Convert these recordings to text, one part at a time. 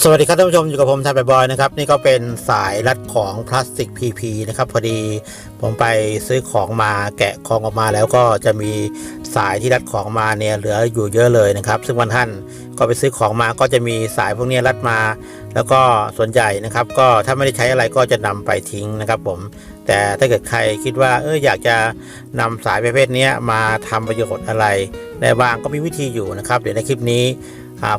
สวัสดีครับท่านผู้ชมอยู่กับผมทายบอยนะครับนี่ก็เป็นสายรัดของพลาสติก PP นะครับพอดีผมไปซื้อของมาแกะของออกมาแล้วก็จะมีสายที่รัดของมาเนี่ยเหลืออยู่เยอะเลยนะครับ ซึ่งวันท่านก็ไปซื้อของมาก็จะมีสายพวกนี้รัดมา แล้วก็ส่วนใหญ่นะครับ ก็ถ้าไม่ได้ใช้อะไรก็จะนำไปทิ้งนะครับ ผมแต่ถ้าเกิดใครคิดว่าเอออยากจะนำสายประเภทนี้มาทำประโยชน์อะไรได้บ้างก็มีวิธีอยู่นะครับ เดี๋ยวในคลิปนี้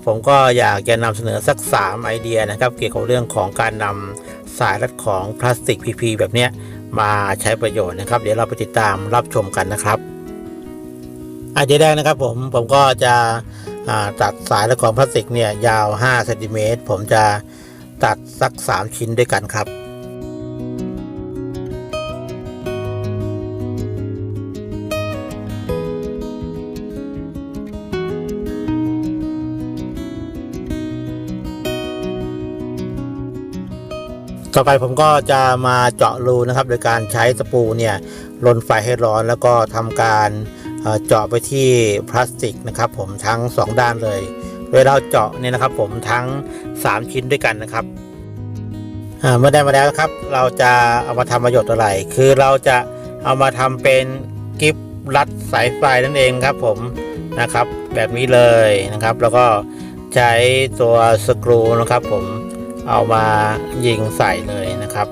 ผมก็อยากจะนำเสนอสัก 3 ไอเดียนะครับ เกี่ยวกับเรื่องของการนำสายรัดของพลาสติก PP แบบนี้มาใช้ประโยชน์นะครับ เดี๋ยวเราไปติดตามรับชมกันนะครับไอเดียแรกนะครับผมผมก็จะตัดสายรัดของพลาสติกเนี่ยยาว5เซนติเมตรผมจะตัดสัก 3 ชิ้นด้วยกันครับ ต่อไปผมก็จะมาเจาะรูนะครับ โดยการใช้สปูเนี่ยลนไฟให้ร้อนแล้วก็ทำการเจาะไปที่พลาสติกนะครับ ผมทั้ง 2 ด้านเลย โดยเราเจาะเนี่ยนะครับ ผมทั้ง 3 ชิ้นด้วยกันนะครับเมื่อได้มาแล้วครับ เราจะเอามาทำประโยชน์อะไร คือเราจะเอามาทำเป็นกิฟรัดสายไฟนั่นเองครับ ผมนะครับ แบบนี้เลยนะครับ แล้วก็ใช้ตัวสกรูนะครับ ผม เอามายิงใส่เลยนะครับ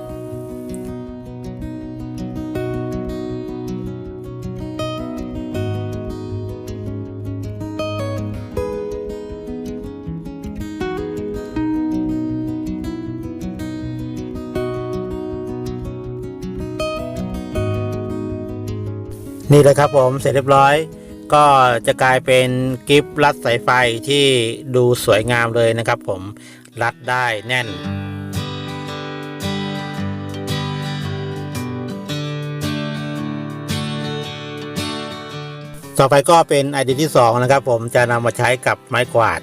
นี่เลยครับผมเสร็จเรียบร้อยก็จะกลายเป็นกิฟต์รัดสายไฟที่ดูสวยงามเลยนะครับผม รัดได้แน่น ต่อไปก็เป็นไอเดียที่2นะครับผมจะนำมาใช้กับไม้กวาด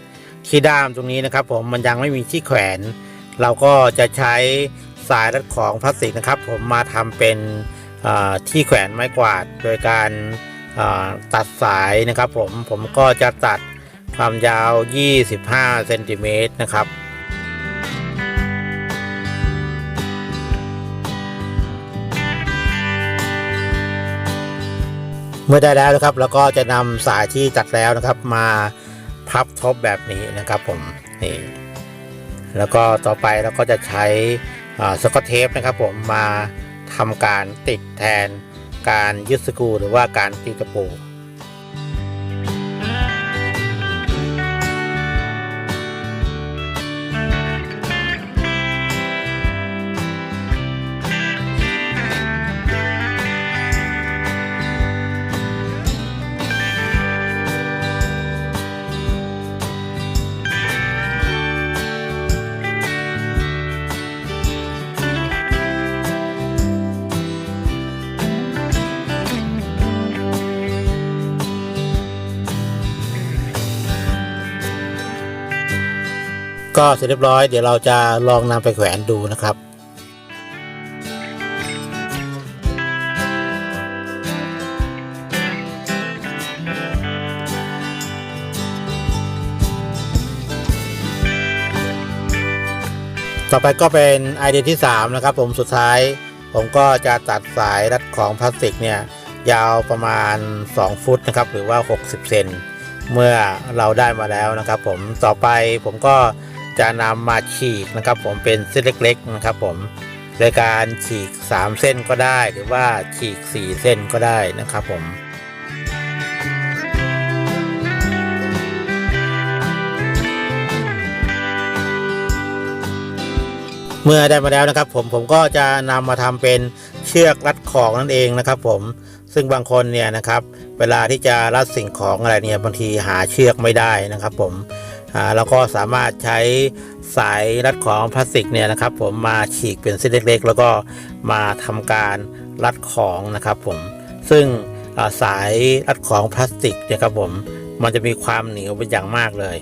ที่ด้ามตรงนี้นะครับ ผมมันยังไม่มีที่แขวน เราก็จะใช้สายรัดของพลาสติกนะครับ ผมมาทำเป็นที่แขวนไม้กวาดโดยการตัดสายนะครับ ผมผมก็จะตัดความยาว 25 เซนติเมตรนะครับ เมื่อได้แล้วนะครับแล้วก็จะนำสายที่ตัดแล้วนะครับ มาพับทบแบบนี้นะครับผมนี่แล้วก็ต่อไปเราก็จะใช้สกอตเทปนะครับ ผมมาทำการติดแทนการยึดสกรูหรือว่าการตีตะปู ก็เสร็จเรียบร้อยเดี๋ยวเราจะลองนำไปแขวนดูนะครับต่อไปก็เป็นไอเดียที่ 3 นะครับ ผมสุดท้าย ผมก็จะตัดสายรัดของพลาสติกเนี่ยยาวประมาณ 2 ฟุตนะครับ หรือว่า 60 เซนเมื่อเราได้มาแล้วนะครับ ผมต่อไปผมก็ จะนำมาฉีกนะครับ ผมเป็นเส้นเล็กๆนะครับ ผมโดยการฉีก 3 เส้นก็ได้ หรือว่าฉีก 4 เส้นก็ได้นะครับ ผมเมื่อได้มาแล้วนะครับ ผมผมก็จะนำมาทำเป็นเชือกรัดของนั่นเองนะครับ ผมซึ่งบางคนเนี่ยนะครับ เวลาที่จะรัดสิ่งของอะไรเนี่ยบางทีหาเชือกไม่ได้นะครับ ผม อ่าเราก็สามารถใช้สายรัดของพลาสติกเนี่ยนะครับ ผมมาฉีกเป็นเส้นเล็ก ๆ แล้วก็มาทำการรัดของนะครับผมซึ่งสายรัดของพลาสติกเนี่ยครับผมมันจะมีความเหนียวเป็นอย่างมากเลย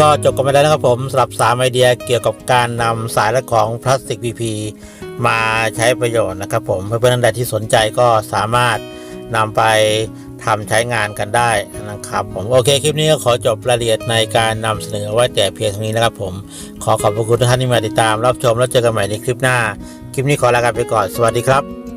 ก็จบกันไปแล้วนะครับผมสำหรับสามไอเดียเกี่ยวกับการนำสายและของพลาสติก PP มาใช้ประโยชน์นะครับผมเพื่อนๆท่านใดที่สนใจก็สามารถนำไปทำใช้งานกันได้นะครับผมโอเคคลิปนี้ก็ขอจบรายละเอียดในการนำเสนอไว้แต่เพียงเท่านี้นะครับผม ขอขอบพระคุณทุกท่านที่มาติดตามรับชมแล้วเจอกันใหม่ในคลิปหน้า คลิปนี้ขอลากันไปก่อนสวัสดีครับ